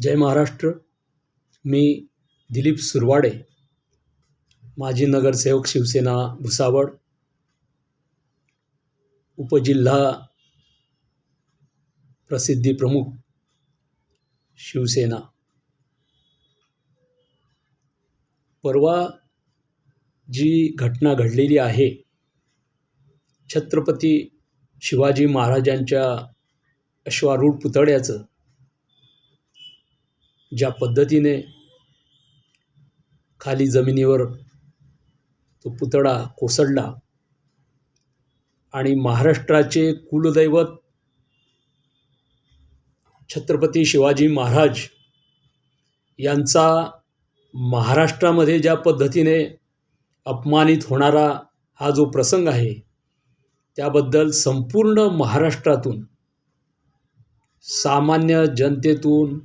जय महाराष्ट्र. मी दिलीप सुरवाडे माजी नगरसेवक शिवसेना भुसावळ. उपजिल्हा प्रसिद्धी प्रमुख शिवसेना. परवा जी घटना घडलेली आहे छत्रपती शिवाजी महाराजांच्या अश्वारूढ पुतळ्याचं ज्या पद्धतीने खाली जमिनीवर तो पुतळा कोसळला आणि महाराष्ट्राचे कुलदैवत छत्रपती शिवाजी महाराज यांचा महाराष्ट्रामध्ये ज्या पद्धतीने अपमानित होणारा हा जो प्रसंग आहे त्याबद्दल संपूर्ण महाराष्ट्रातून सामान्य जनतेतून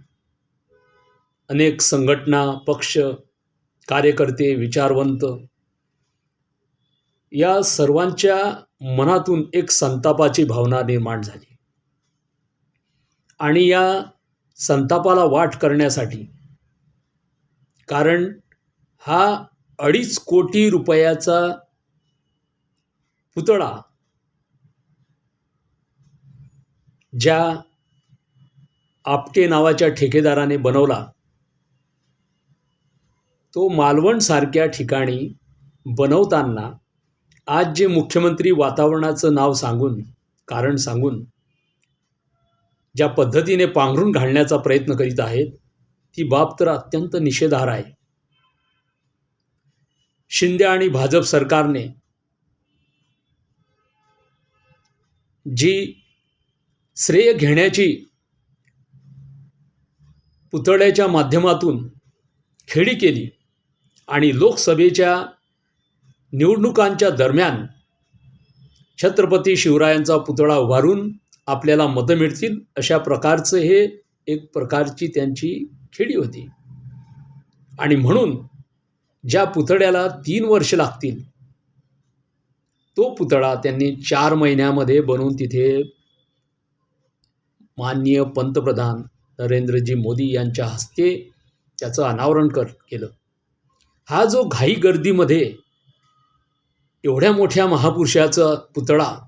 अनेक संघटना पक्ष कार्यकर्ते विचारवंत या सर्वांच्या मनातून एक संतापाची भावना निर्माण झाली. आणि या संतापाला वाट करण्यासाठी कारण हा अडीच कोटी रुपयाचा पुतळा ज्या आपटे नावाच्या ठेकेदाराने बनवला तो मालवणसारख्या ठिकाणी बनवताना आज जे मुख्यमंत्री वातावरणाचं नाव सांगून कारण सांगून ज्या पद्धतीने पांघरून घालण्याचा प्रयत्न करीत आहेत ती बाब तर अत्यंत निषेधार आहे. शिंदे आणि भाजप सरकारने जी श्रेय घेण्याची पुतळ्याच्या माध्यमातून खेळी केली आणि लोकसभेच्या निवडणुकांच्या दरम्यान छत्रपती शिवरायांचा पुतळा उभारून आपल्याला मतं मिळतील अशा प्रकारचं हे एक प्रकारची त्यांची खेळी होती. आणि म्हणून ज्या पुतळ्याला तीन वर्ष लागतील तो पुतळा त्यांनी चार महिन्यामध्ये बनवून तिथे माननीय पंतप्रधान नरेंद्रजी मोदी यांच्या हस्ते त्याचं अनावरण कर केलं. हा जो घाई गर्दीमध्ये एवढ्या मोठ्या महापुरुषाचा पुतळा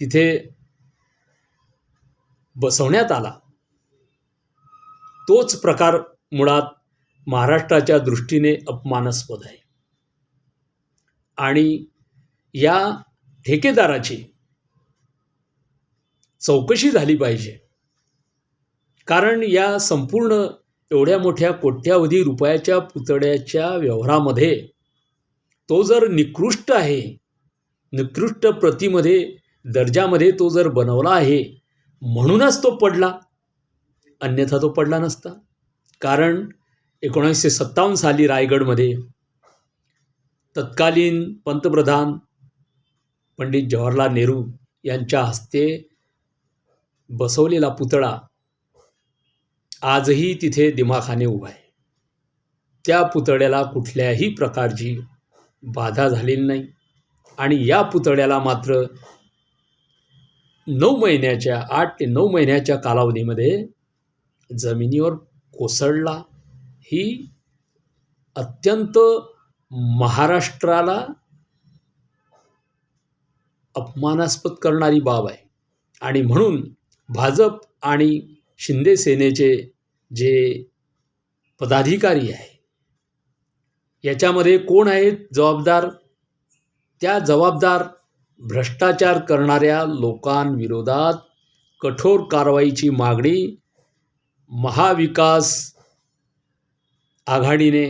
तिथे बसवण्यात आला तोच प्रकार मुळात महाराष्ट्राच्या दृष्टीने अपमानास्पद आहे. आणि या ठेकेदाराची चौकशी झाली पाहिजे. कारण या संपूर्ण एवढ्या मोठ्या कोट्यावधी रुपयाच्या पुतळ्याच्या व्यवहारामध्ये तो जर निकृष्ट आहे निकृष्ट प्रतीमध्ये दर्जामध्ये तो जर बनवला आहे म्हणूनच तो पडला. अन्यथा तो पडला नसता. कारण एकोणीसशे सत्तावन्न साली रायगडमध्ये तत्कालीन पंतप्रधान पंडित जवाहरलाल नेहरू यांच्या हस्ते बसवलेला पुतळा आजही तिथे दिमाखाने उभा आहे. त्या पुतळ्याला कुठल्याही प्रकारची बाधा झालेली नाही. आणि या पुतळ्याला मात्र नऊ महिन्याच्या आठ ते नऊ महिन्याच्या कालावधीमध्ये जमिनीवर कोसळला. ही अत्यंत महाराष्ट्राला अपमानास्पद करणारी बाब आहे. आणि म्हणून भाजप आणि शिंदे सेनेचे जे पदाधिकारी आहे याच्यामध्ये कोण आहेत? जबाबदार? त्या जबाबदार भ्रष्टाचार करणाऱ्या लोकांविरोधात कठोर कारवाईची मागणी महाविकास आघाडीने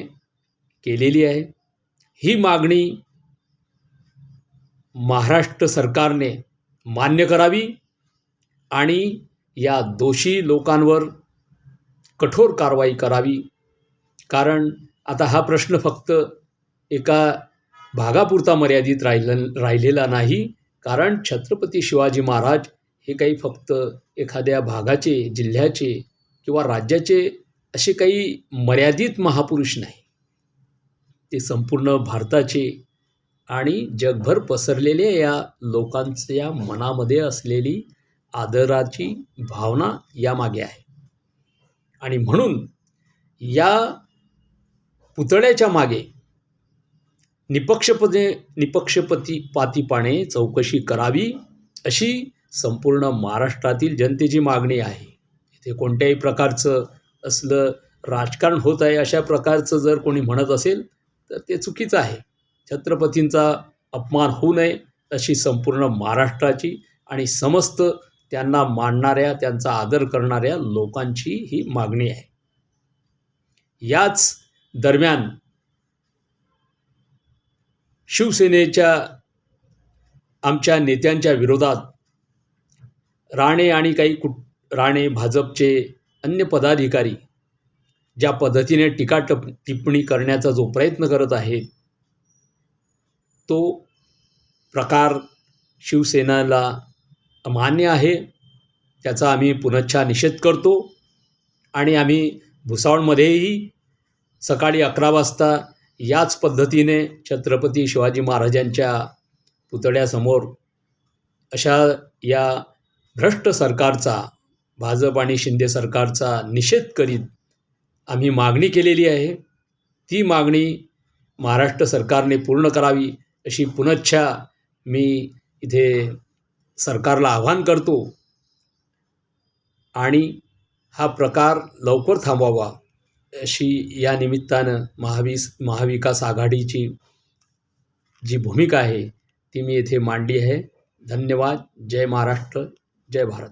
केलेली आहे. ही मागणी महाराष्ट्र सरकारने मान्य करावी आणि या दोषी लोकांवर कठोर कारवाई करावी. कारण आता हा प्रश्न फक्त एका भागापुरता मर्यादित राहिलं राहिलेला नाही. कारण छत्रपती शिवाजी महाराज हे काही फक्त एखाद्या भागाचे जिल्ह्याचे किंवा राज्याचे असे काही मर्यादित महापुरुष नाही. ते संपूर्ण भारताचे आणि जगभर पसरलेल्या या लोकांच्या मनामध्ये असलेली आदराची भावना यामागे आहे. आणि म्हणून या पुतळ्याच्या मागे निपक्षपणे निपक्षपती पातीपाने चौकशी करावी अशी संपूर्ण महाराष्ट्रातील जनतेची मागणी आहे. इथे कोणत्याही प्रकारचं असलं राजकारण होत आहे अशा प्रकारचं जर कोणी म्हणत असेल तर ते चुकीचं आहे. छत्रपतींचा अपमान होऊ नये अशी संपूर्ण महाराष्ट्राची आणि समस्त त्यांना मानणाऱ्या त्यांचा आदर करणाऱ्या लोकांची ही मागणी आहे. याच दरम्यान शिवसेनेच्या आमच्या नेत्यांच्या विरोधात राणे आणि काही कुट राणे भाजपचे अन्य पदाधिकारी ज्या पद्धतीने टीका टप टिप्पणी करण्याचा जो प्रयत्न करत आहे तो प्रकार शिवसेनाला मान्य आहे. त्याचा आम्ही पुनच्छा निषेध करतो. आणि आम्ही भुसावळमध्येही सकाळी अकरा वाजता याच पद्धतीने छत्रपती शिवाजी महाराजांच्या पुतळ्यासमोर अशा या भ्रष्ट सरकारचा भाजप आणि शिंदे सरकारचा निषेध करीत आम्ही मागणी केलेली आहे. ती मागणी महाराष्ट्र सरकारने पूर्ण करावी अशी पुनच्छा मी इथे सरकारला आव्हान करतो. आणि हा प्रकार लवकर थांबवावा अशी या निमित्तानं महावीस महाविकास आघाडीची जी भूमिका आहे ती मी येथे मांडली आहे. धन्यवाद. जय महाराष्ट्र. जय भारत.